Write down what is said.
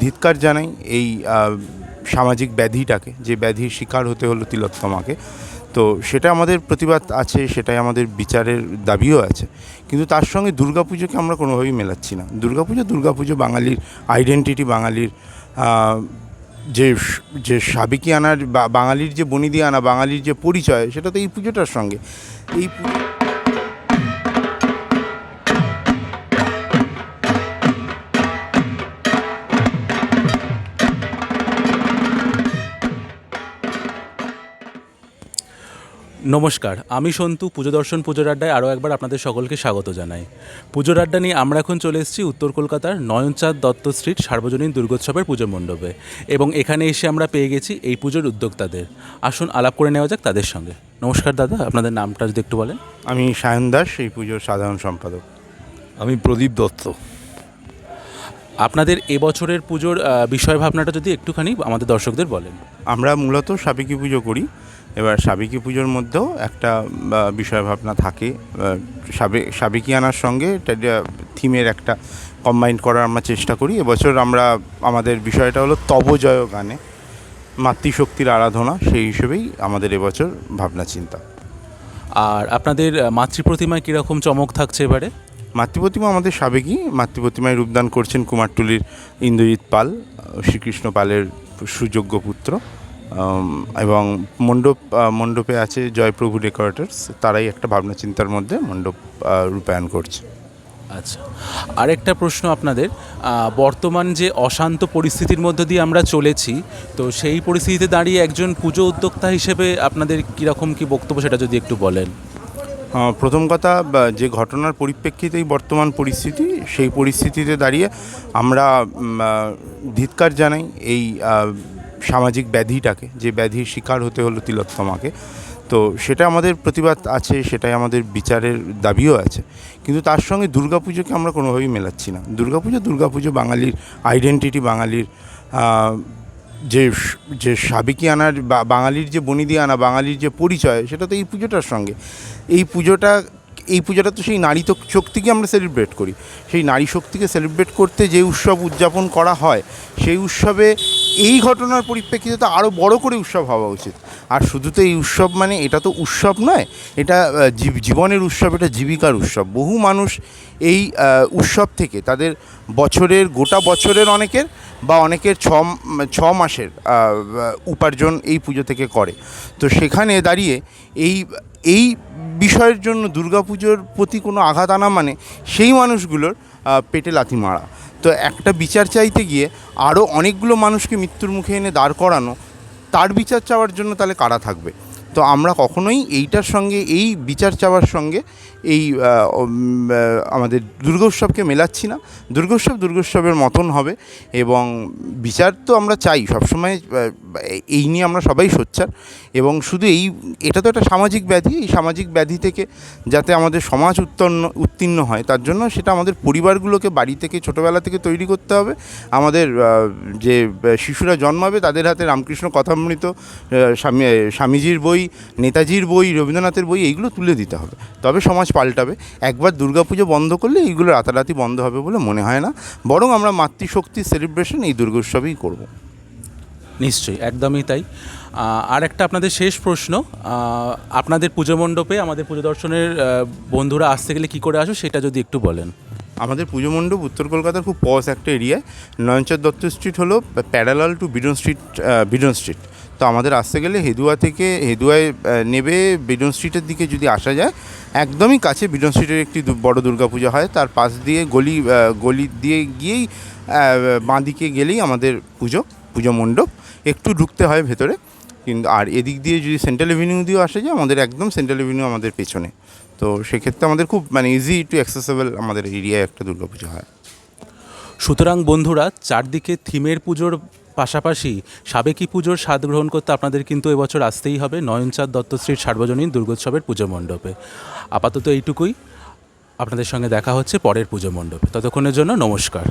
ধিৎকার জানাই এই সামাজিক ব্যাধিটাকে, যে ব্যাধির শিকার হতে হলো তিলোত্তমাকে তো সেটা আমাদের প্রতিবাদ আছে, সেটাই আমাদের বিচারের দাবিও আছে। কিন্তু তার সঙ্গে দুর্গাপুজোকে আমরা কোনোভাবেই মেলাচ্ছি না। দুর্গাপুজো দুর্গাপুজো বাঙালির আইডেন্টিটি বাঙালির যে যে সাবেকি আনার বাঙালির যে বনিদি আনা, বাঙালির যে পরিচয়, সেটা তো এই পুজোটার সঙ্গে। এই পুজো নমস্কার আমি সন্তু পুজো দর্শন পুজোর আড্ডায় আরও একবার আপনাদের সকলকে স্বাগত জানাই। পুজোর আড্ডা নিয়ে আমরা এখন চলে এসেছি উত্তর কলকাতার নয়নচাঁদ দত্ত স্ট্রিট সার্বজনীন দুর্গোৎসবের পুজো মণ্ডপে এবং এখানে এসে আমরা পেয়ে গেছি এই পুজোর উদ্যোক্তাদের। আসুন আলাপ করে নেওয়া যাক তাদের সঙ্গে। নমস্কার দাদা আপনাদের নামটা যদি একটু বলেন। আমি সায়ন দাস এই পুজোর সাধারণ সম্পাদক। আমি প্রদীপ দত্ত। আপনাদের এবছরের পুজোর বিষয় ভাবনাটা যদি একটুখানি আমাদের দর্শকদের বলেন। আমরা মূলত সাবেকি পুজো করি। এবার সাবেকি পুজোর মধ্যেও একটা বিষয় ভাবনা থাকে। সাবেকি আনার সঙ্গে থিমের একটা কম্বাইন করার আমরা চেষ্টা করি। এবছর আমরা আমাদের বিষয়টা হলো তব জয় গানে মাতৃশক্তির আরাধনা সেই হিসেবেই আমাদের এবছর ভাবনা চিন্তা আর আপনাদের মাতৃপ্রতিমায় কীরকম চমক থাকছে এবারে? মাতৃপ্রতিমা আমাদের সাবেকি মাতৃপ্রতিমায় রূপদান করছেন কুমারটুলির ইন্দ্রজিৎ পাল, শ্রীকৃষ্ণ পালের সুযোগ্য পুত্র এবং মণ্ডপ মণ্ডপে আছে জয়প্রভু ডেকোরেটার্স তারাই একটা ভাবনা চিন্তার মধ্যে মণ্ডপ রূপায়ণ করছে। আচ্ছা আরেকটা প্রশ্ন আপনাদের বর্তমান যে অশান্ত পরিস্থিতির মধ্য দিয়ে আমরা চলেছি, তো সেই পরিস্থিতিতে দাঁড়িয়ে একজন পুজো উদ্যোক্তা হিসেবে আপনাদের কীরকম কি বক্তব্য সেটা যদি একটু বলেন। প্রথম কথা যে ঘটনার পরিপ্রেক্ষিতেই বর্তমান পরিস্থিতি, সেই পরিস্থিতিতে দাঁড়িয়ে আমরা ধিৎকার জানাই এই সামাজিক ব্যাধিটাকে, যে ব্যাধির শিকার হতে হলো তিলোত্তমাকে। তো সেটা আমাদের প্রতিবাদ আছে, সেটাই আমাদের বিচারের দাবিও আছে। কিন্তু তার সঙ্গে দুর্গাপুজোকে আমরা কোনোভাবেই মেলাচ্ছি না। দুর্গাপুজো দুর্গাপুজো বাঙালির আইডেন্টিটি বাঙালির যে যে সাবেকি আনার বাঙালির যে বনিদি আনা, বাঙালির যে পরিচয়, সেটা তো এই পুজোটার সঙ্গে। এই পুজোটা এই পুজোটা তো সেই নারী শক্তিকে আমরা সেলিব্রেট করি। সেই নারী শক্তিকে সেলিব্রেট করতে যে উৎসব উদযাপন করা হয়, সেই উৎসবে এই ঘটনার পরিপ্রেক্ষিতে তো আরও বড় করে উৎসব হওয়া উচিত। আর শুধু তো এই উৎসব মানে এটা তো উৎসব নয়, এটা জীব- জীবনের উৎসব, এটা জীবিকার উৎসব। বহু মানুষ এই উৎসব থেকে তাদের বছরের, গোটা বছরের অনেকের বা অনেকের ছ ছ মাসের উপার্জন এই পুজো থেকে করে। তো সেখানে দাঁড়িয়ে এই এই বিষয়ের জন্য দুর্গাপুজোর প্রতি কোনো আঘাত আনা মানে সেই মানুষগুলোর পেটে লাথি মারা। তো একটা বিচার চাইতে গিয়ে আরও অনেকগুলো মানুষকে মৃত্যুর মুখে এনে দাঁড় করানো তার বিচার চাওয়ার জন্য তাহলে কারা থাকবে? তো আমরা কখনোই এইটার সঙ্গে, এই বিচার চাওয়ার সঙ্গে, এই আমাদের দুর্গোৎসবকে মেলাচ্ছি না। দুর্গোৎসব দুর্গোৎসবের মতন হবে এবং বিচার তো আমরা চাই সবসময় এই নিয়ে আমরা সবাই সোচ্চার। এবং শুধু এই, এটা তো একটা সামাজিক ব্যাধি, এই সামাজিক ব্যাধি থেকে যাতে আমাদের সমাজ উত্তন্ন, উত্তীর্ণ হয়, তার জন্য সেটা আমাদের পরিবারগুলোকে বাড়ি থেকে, ছোটোবেলা থেকে তৈরি করতে হবে। আমাদের যে শিশুরা জন্মাবে তাদের হাতে রামকৃষ্ণ কথামৃত স্বামী, স্বামীজির বই নেতাজির বই, রবীন্দ্রনাথের বই, এইগুলো তুলে দিতে হবে। তবে সমাজ পাল্টাবে। একবার দুর্গাপুজো বন্ধ করলে এইগুলো রাতারাতি বন্ধ হবে বলে মনে হয় না। বরং আমরা মাতৃশক্তি সেলিব্রেশন এই দুর্গোৎসবেই করব। নিশ্চয়ই, একদমই তাই। আর একটা আপনাদের শেষ প্রশ্ন। আপনাদের পুজো মণ্ডপে আমাদের পুজো দর্শনের বন্ধুরা আসতে গেলে কী করে আসো সেটা যদি একটু বলেন। আমাদের পুজো মণ্ডপ উত্তর কলকাতার খুব পস একটা এরিয়ায়। নয়নচাঁদ দত্ত স্ট্রিট হলো parallel to Beadon street Beadon street তো আমাদের আসতে গেলে হেদুয়া থেকে, হেদুয়ায় নেবে বিডন স্ট্রিটের দিকে যদি আসা যায়, একদমই কাছে বিডন স্ট্রিটের একটি বড় দুর্গাপূজা হয়। তার পাশ দিয়ে গলি গলি দিয়ে গিয়েই বাঁ দিকে গেলেই আমাদের পুজো পুজো মণ্ডপ। একটু ঢুকতে হয় ভেতরে, কিন্তু আর এদিক দিয়ে যদি সেন্ট্রাল এভিনিউ দিয়েও আসা যায়, আমাদের একদম সেন্ট্রাল এভিনিউ আমাদের পেছনে। তো সেক্ষেত্রে আমাদের খুব মানে ইজি টু অ্যাক্সেসেবল আমাদের এরিয়ায় একটা দুর্গাপুজো হয়। সুতরাং বন্ধুরা, চারদিকে থিমের পুজোর পাশাপাশি সাবেকি পুজোর স্বাদ গ্রহণ করতে আপনাদের কিন্তু এবছর আসতেই হবে নয়নচাঁদ দত্ত স্ট্রিট সার্বজনীন দুর্গোৎসবের পুজো মণ্ডপে। আপাতত এইটুকুই। আপনাদের সঙ্গে দেখা হচ্ছে পরের পুজো মণ্ডপে। ততক্ষণের জন্য নমস্কার।